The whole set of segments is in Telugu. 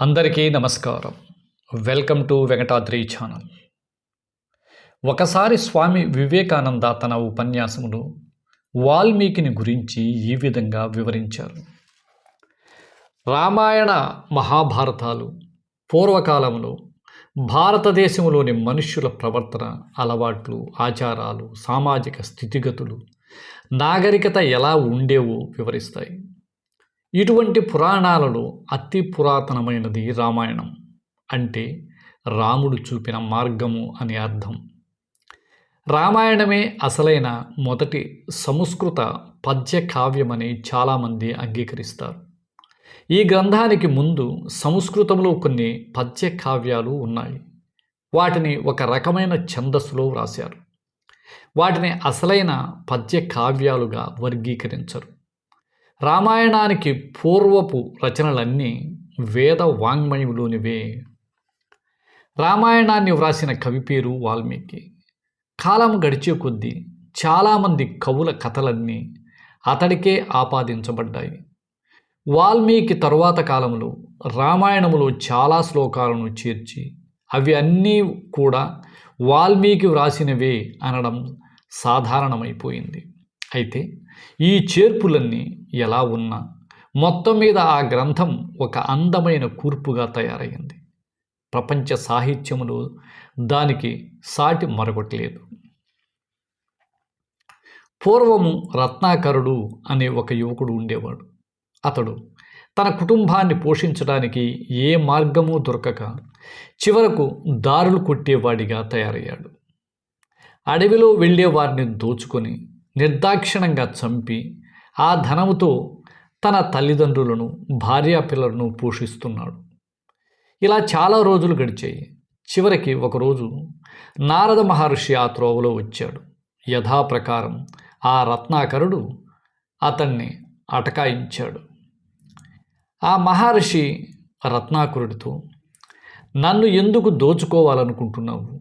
అందరికీ నమస్కారం. Welcome to Venkatadri channel. ఒకసారి స్వామి వివేకానంద తన ఉపన్యాసమును వాల్మీకిని గురించి ఈ విధంగా వివరించారు. రామాయణ మహాభారతాలు పూర్వకాలంలో భారతదేశంలోని మనుష్యుల ప్రవర్తన అలవాట్లు ఆచారాలు సామాజిక స్థితిగతులు నాగరికత ఎలా ఉండేవో వివరిస్తాయి. ఇటువంటి పురాణాలలో అతి పురాతనమైనది రామాయణం అంటే రాముడు చూపిన మార్గము అని అర్థం. రామాయణమే అసలైన మొదటి సంస్కృత పద్య కావ్యమని చాలామంది అంగీకరిస్తారు. ఈ గ్రంథానికి ముందు సంస్కృతంలో కొన్ని పద్య కావ్యాలు ఉన్నాయి. వాటిని ఒక రకమైన ఛందస్సులో వ్రాశారు. వాటిని అసలైన పద్య కావ్యాలుగా వర్గీకరించరు. రామాయణానికి పూర్వపు రచనలన్నీ వేద వాంగ్మయములోనివే రామాయణాన్ని వ్రాసిన కవి పేరు వాల్మీకి. కాలం గడిచే కొద్దీ చాలామంది కవుల కథలన్నీ అతడికే ఆపాదించబడ్డాయి. వాల్మీకి తరువాత కాలంలో రామాయణములో చాలా శ్లోకాలను చేర్చి అవి అన్నీ కూడా వాల్మీకి వ్రాసినవే అనడం సాధారణమైపోయింది. అయితే ఈ చేర్పులన్నీ ఎలా ఉన్నా మొత్తం మీద ఆ గ్రంథం ఒక అందమైన కూర్పుగా తయారైంది ప్రపంచ సాహిత్యములో దానికి సాటి మరొకటి లేదు. పూర్వము రత్నాకరుడు అనే ఒక యువకుడు ఉండేవాడు. అతడు తన కుటుంబాన్ని పోషించడానికి ఏ మార్గము దొరకక చివరకు దారులు కొట్టేవాడిగా తయారయ్యాడు. అడవిలో వెళ్ళే వారిని దోచుకొని నిర్దాక్షిణంగా చంపి ఆ ధనముతో తన తల్లిదండ్రులను భార్యాపిల్లలను పోషిస్తున్నాడు. ఇలా చాలా రోజులు గడిచాయి. చివరికి ఒకరోజు నారద మహర్షి ఆ త్రోవలో వచ్చాడు. యథాప్రకారం ఆ రత్నాకరుడు అతన్ని అటకాయించాడు. ఆ మహర్షి రత్నాకరుడితో నన్ను ఎందుకు దోచుకోవాలనుకుంటున్నావు?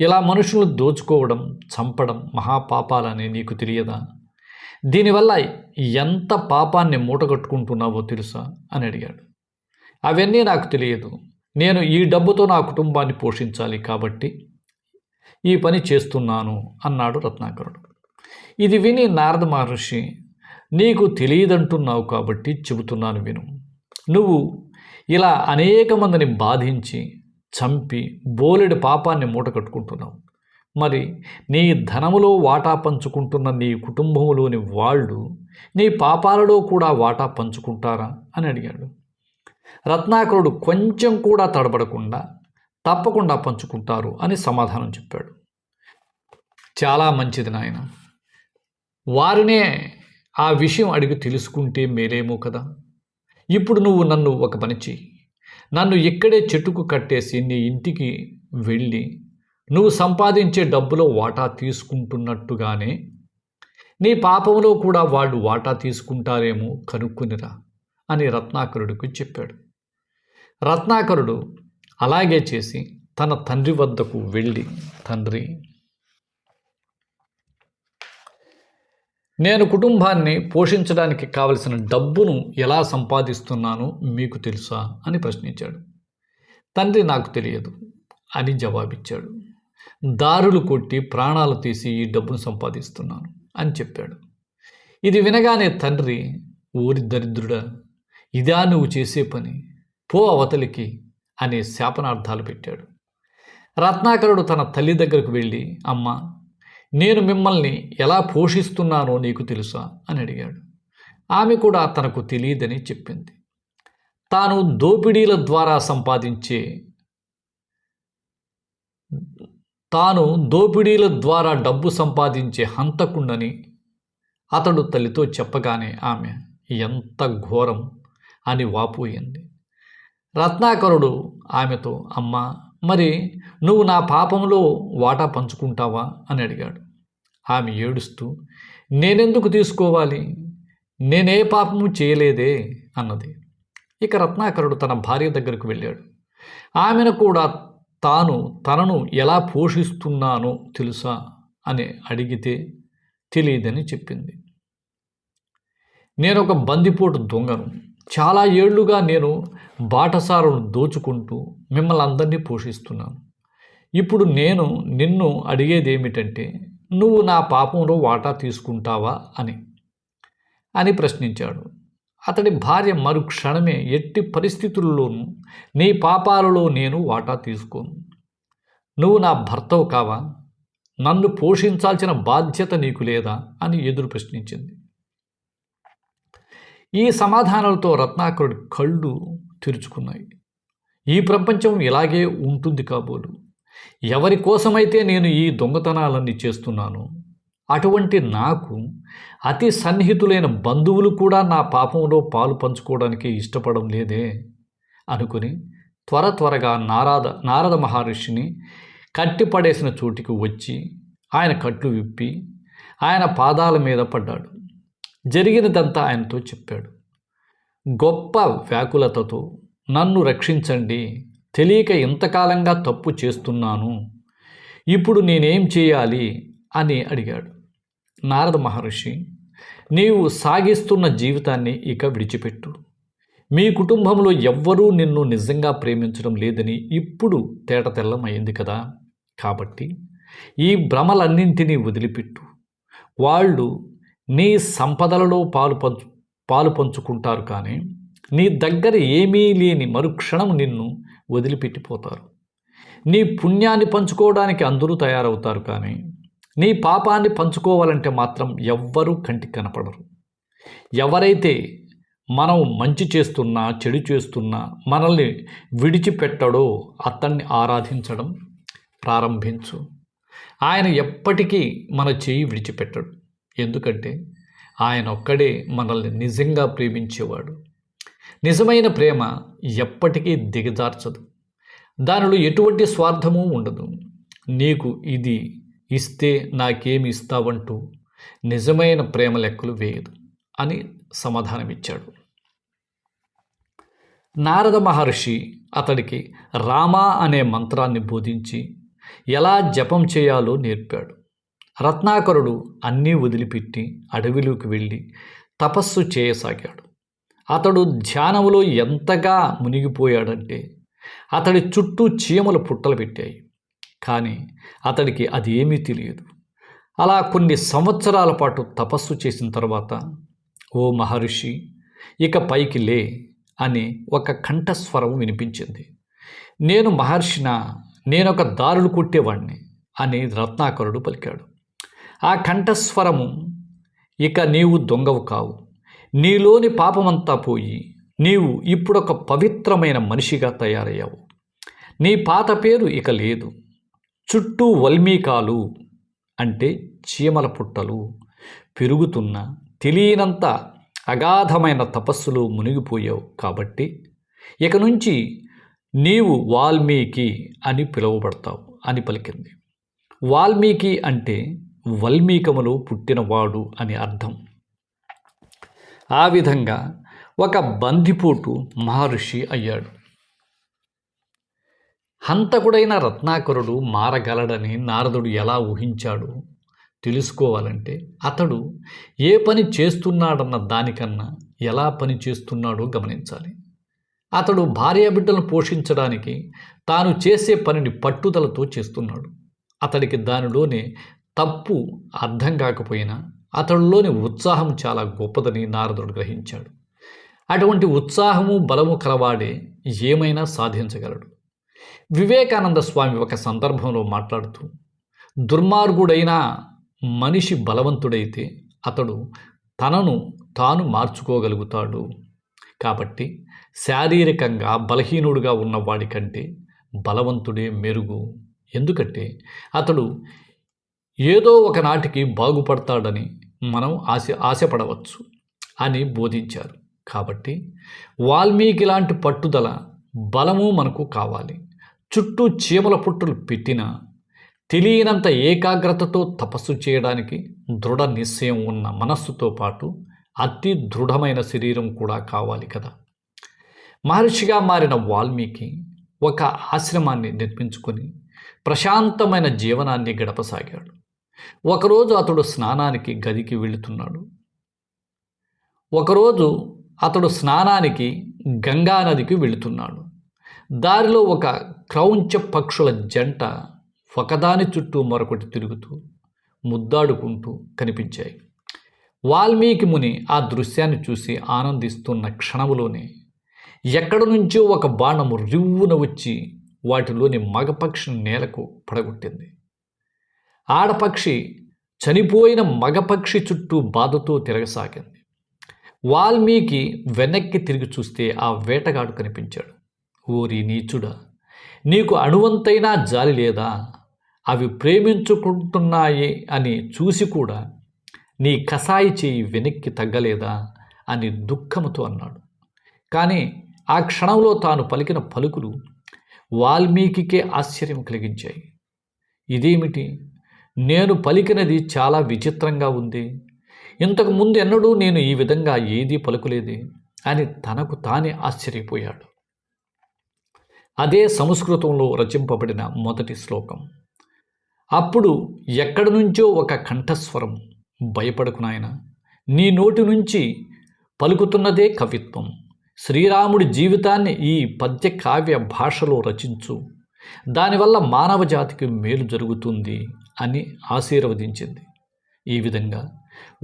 ఇలా మనుషులు దోచుకోవడం చంపడం మహాపాపాలని నీకు తెలియదా? దీనివల్ల ఎంత పాపాన్ని మూటగట్టుకుంటున్నావో తెలుసా? అని అడిగాడు. అవన్నీ నాకు తెలియదు. నేను ఈ డబ్బుతో నా కుటుంబాన్ని పోషించాలి కాబట్టి ఈ పని చేస్తున్నాను అన్నాడు రత్నాకరుడు. ఇది విని నారద మహర్షి నీకు తెలియదంటున్నావు కాబట్టి చెబుతున్నాను విను. నువ్వు ఇలా అనేక మందిని బాధించి చంపి బోలెడు పాపాన్ని మూట కట్టుకుంటున్నావు మరి నీ ధనములో వాటా పంచుకుంటున్న నీ కుటుంబంలోని వాళ్ళు నీ పాపాలలో కూడా వాటా పంచుకుంటారా? అని అడిగాడు. రత్నాకరుడు కొంచెం కూడా తడబడకుండా తప్పకుండా పంచుకుంటారు అని సమాధానం చెప్పాడు. చాలా మంచిది నాయన. వారినే ఆ విషయం అడిగి తెలుసుకుంటే మేలేమో కదా. ఇప్పుడు నువ్వు నన్ను ఒక పని చెయ్యి. నన్ను ఇక్కడే చెట్టుకు కట్టేసి నీ ఇంటికి వెళ్ళి నువ్వు సంపాదించే డబ్బులో వాటా తీసుకుంటున్నట్టుగానే నీ పాపంలో కూడా వాళ్ళు వాటా తీసుకుంటారేమో కనుక్కునిరా అని రత్నాకరుడికి చెప్పాడు. రత్నాకరుడు అలాగే చేసి తన తండ్రి వద్దకు వెళ్ళి తండ్రి నేను కుటుంబాన్ని పోషించడానికి కావలసిన డబ్బును ఎలా సంపాదిస్తున్నానో మీకు తెలుసా? అని ప్రశ్నించాడు. తండ్రి నాకు తెలియదు అని జవాబిచ్చాడు. దారులు కొట్టి ప్రాణాలు తీసి ఈ డబ్బును సంపాదిస్తున్నాను అని చెప్పాడు. ఇది వినగానే తండ్రి ఊరి దరిద్రుడా ఇదా నువ్వు చేసే పని? పో అవతలికి అనే శాపనార్థాలు పెట్టాడు. రత్నాకరుడు తన తల్లి దగ్గరకు వెళ్ళి అమ్మ నేను మిమ్మల్ని ఎలా పోషిస్తున్నానో నీకు తెలుసా? అని అడిగాడు. ఆమె కూడా తనకు తెలియదని చెప్పింది. తాను దోపిడీల ద్వారా సంపాదించే తాను దోపిడీల ద్వారా డబ్బు సంపాదించే హంతకుండని అతడు తల్లితో చెప్పగానే ఆమె ఎంత ఘోరం! అని వాపోయింది. రత్నాకరుడు ఆమెతో అమ్మ మరి నువ్వు నా పాపంలో వాటా పంచుకుంటావా? అని అడిగాడు. ఆమె ఏడుస్తూ నేనెందుకు తీసుకోవాలి? నేనే పాపము చేయలేదే! అన్నది. ఇక రత్నాకరుడు తన భార్య దగ్గరకు వెళ్ళాడు. ఆమెను కూడా తాను తనను ఎలా పోషిస్తున్నానో తెలుసా? అని అడిగితే తెలియదని చెప్పింది. నేను ఒక బందిపోటు దొంగను. చాలా ఏళ్ళుగా నేను బాటసారులను దోచుకుంటూ మిమ్మల్ని అందరినీ పోషిస్తున్నాను. ఇప్పుడు నేను నిన్ను అడిగేది ఏమిటంటే నువ్వు నా పాపంలో వాటా తీసుకుంటావా అని. అని ప్రశ్నించాడు. అతడి భార్య మరుక్షణమే ఎట్టి పరిస్థితుల్లోనూ నీ పాపాలలో నేను వాటా తీసుకోను. నువ్వు నా భర్తవు కావా? నన్ను పోషించాల్సిన బాధ్యత నీకు లేదా? అని ఎదురు ప్రశ్నించింది. ఈ సమాధానాలతో రత్నాకరుడి కళ్ళు తెరుచుకున్నాయి. ఈ ప్రపంచం ఇలాగే ఉంటుంది కాబోలు. ఎవరి కోసమైతే నేను ఈ దొంగతనాలన్నీ చేస్తున్నాను అటువంటి నాకు అతి సన్నిహితులైన బంధువులు కూడా నా పాపంలో పాలు పంచుకోవడానికి ఇష్టపడడం లేదే అనుకుని త్వర త్వరగా నారాద నారద మహర్షిని కట్టిపడేసిన చోటికి వచ్చి ఆయన కట్లు విప్పి ఆయన పాదాల మీద పడ్డాడు. జరిగినదంతా ఆయనతో చెప్పాడు. గొప్ప వ్యాకులతతో నన్ను రక్షించండి. తెలియక ఇంతకాలంగా తప్పు చేస్తున్నాను. ఇప్పుడు నేనేం చేయాలి? అని అడిగాడు. నారద మహర్షి నీవు సాగిస్తున్న జీవితాన్ని ఇక విడిచిపెట్టు. మీ కుటుంబంలో ఎవ్వరూ నిన్ను నిజంగా ప్రేమించడం లేదని ఇప్పుడు తేట తెల్లమైంది కదా. కాబట్టి ఈ భ్రమలన్నింటినీ వదిలిపెట్టు. వాళ్ళు నీ సంపదలలో పాలు పంచు పాలు పంచుకుంటారు కానీ నీ దగ్గర ఏమీ లేని మరుక్షణం నిన్ను వదిలిపెట్టిపోతారు. నీ పుణ్యాన్ని పంచుకోవడానికి అందరూ తయారవుతారు కానీ నీ పాపాన్ని పంచుకోవాలంటే మాత్రం ఎవ్వరూ కంటికి కనపడరు. ఎవరైతే మనం మంచి చేస్తున్నా చెడు చేస్తున్నా మనల్ని విడిచిపెట్టడో అతన్ని ఆరాధించడం ప్రారంభించు. ఆయన ఎప్పటికీ మన చేయి విడిచిపెట్టడు. ఎందుకంటే ఆయన ఒక్కడే మనల్ని నిజంగా ప్రేమించేవాడు. నిజమైన ప్రేమ ఎప్పటికీ దిగజార్చదు. దానిలో ఎటువంటి స్వార్థము ఉండదు. నీకు ఇది ఇస్తే నాకేమి ఇస్తావంటూ నిజమైన ప్రేమ లెక్కలు వేయదు అని సమాధానమిచ్చాడు. నారద మహర్షి అతడికి రామా అనే మంత్రాన్ని బోధించి ఎలా జపం చేయాలో నేర్పాడు. రత్నాకరుడు అన్నీ వదిలిపెట్టి అడవిలోకి వెళ్ళి తపస్సు చేయసాగాడు. అతడు ధ్యానములో ఎంతగా మునిగిపోయాడంటే అతడి చుట్టూ చీమలు పుట్టలు పెట్టాయి. కానీ అతడికి అది ఏమీ తెలియదు. అలా కొన్ని సంవత్సరాల పాటు తపస్సు చేసిన తర్వాత ఓ మహర్షి ఇక పైకి లే అని ఒక కంఠస్వరం వినిపించింది. నేను మహర్షిన నేనొక దారులు కొట్టేవాణ్ణి అని రత్నాకరుడు పలికాడు. ఆ కంఠస్వరము ఇక నీవు దొంగవు కావు. నీలోని పాపమంతా పోయి నీవు ఇప్పుడొక పవిత్రమైన మనిషిగా తయారయ్యావు. నీ పాత పేరు ఇక లేదు. చుట్టూ వల్మీకాలు అంటే చీమల పుట్టలు పెరుగుతున్న తెలియనంత అగాధమైన తపస్సులో మునిగిపోయావు కాబట్టి ఇక నుంచి నీవు వాల్మీకి అని పిలువబడతావు అని పలికింది. వాల్మీకి అంటే వల్మీకములో పుట్టినవాడు అని అర్థం. ఆ విధంగా ఒక బందిపోటు మహర్షి అయ్యాడు. హంతకుడైన రత్నాకరుడు మారగలడని నారదుడు ఎలా ఊహించాడు? తెలుసుకోవాలంటే అతడు ఏ పని చేస్తున్నాడన్న దానికన్నా ఎలా పని చేస్తున్నాడో గమనించాలి. అతడు భార్యాబిడ్డలను పోషించడానికి తాను చేసే పనిని పట్టుదలతో చేస్తున్నాడు. అతడికి దానిలోనే తప్పు అర్థం కాకపోయినా అతడిలోని ఉత్సాహం చాలా గొప్పదని నారదుడు గ్రహించాడు. అటువంటి ఉత్సాహము బలము కలవాడే ఏమైనా సాధించగలడు. వివేకానంద స్వామి ఒక సందర్భంలో మాట్లాడుతూ దుర్మార్గుడైన మనిషి బలవంతుడైతే అతడు తనను తాను మార్చుకోగలుగుతాడు. కాబట్టి శారీరకంగా బలహీనుడుగా ఉన్నవాడి కంటే బలవంతుడే మెరుగు. ఎందుకంటే అతడు ఏదో ఒకనాటికి బాగుపడతాడని మనం ఆశ ఆశపడవచ్చు అని బోధించారు. కాబట్టి వాల్మీకి లాంటి పట్టుదల బలము మనకు కావాలి. చుట్టూ చీమల పుట్టులు పెట్టినా తెలియనంత ఏకాగ్రతతో తపస్సు చేయడానికి దృఢ నిశ్చయం ఉన్న మనస్సుతో పాటు అతి దృఢమైన శరీరం కూడా కావాలి కదా. మహర్షిగా మారిన వాల్మీకి ఒక ఆశ్రమాన్ని నిర్మించుకొని ప్రశాంతమైన జీవనాన్ని గడపసాగాడు. ఒకరోజు అతడు స్నానానికి గదికి వెళుతున్నాడు. ఒకరోజు అతడు స్నానానికి గంగా నదికి వెళుతున్నాడు. దారిలో ఒక క్రౌంచ పక్షుల జంట ఒకదాని చుట్టూ మరొకటి తిరుగుతూ ముద్దాడుకుంటూ కనిపించాయి. వాల్మీకి ముని ఆ దృశ్యాన్ని చూసి ఆనందిస్తున్న క్షణములోనే ఎక్కడి నుంచో ఒక బాణము రివ్వున వచ్చి వాటిలోని మగపక్షి నేలకు పడగొట్టింది. ఆడపక్షి చనిపోయిన మగపక్షి చుట్టూ బాధతో తిరగసాగింది. వాల్మీకి వెనక్కి తిరిగి చూస్తే ఆ వేటగాడు కనిపించాడు. ఓరి నీచుడా నీకు అణువంతైనా జాలి లేదా? అవి ప్రేమించుకుంటున్నాయి అని చూసి కూడా నీ కసాయి చేయి వెనక్కి తగ్గలేదా? అని దుఃఖముతో అన్నాడు. కానీ ఆ క్షణంలో తాను పలికిన పలుకులు వాల్మీకికే ఆశ్చర్యం కలిగించాయి. ఇదేమిటి? నేను పలికినది చాలా విచిత్రంగా ఉంది. ఇంతకు ముందు ఎన్నడూ నేను ఈ విధంగా ఏదీ పలుకులేదే అని తనకు తానే ఆశ్చర్యపోయాడు. అదే సంస్కృతంలో రచింపబడిన మొదటి శ్లోకం. అప్పుడు ఎక్కడి నుంచో ఒక కంఠస్వరం భయపడకు నాయన నీ నోటి నుంచి పలుకుతున్నదే కవిత్వం. శ్రీరాముడి జీవితాన్ని ఈ పద్య కావ్య భాషలో రచించు. దానివల్ల మానవ జాతికి మేలు జరుగుతుంది అని ఆశీర్వదించింది. ఈ విధంగా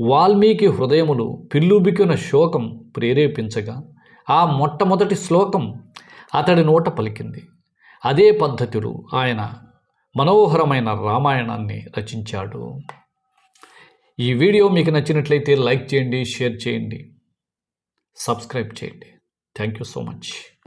వాల్మీకి హృదయములు పిల్లుబికిన శోకం ప్రేరేపించగా ఆ మొట్టమొదటి శ్లోకం అతడి నోట పలికింది. అదే పద్ధతిలో ఆయన మనోహరమైన రామాయణాన్ని రచించాడు. ఈ వీడియో మీకు నచ్చినట్లయితే లైక్ చేయండి షేర్ చేయండి సబ్స్క్రైబ్ చేయండి. Thank you so much.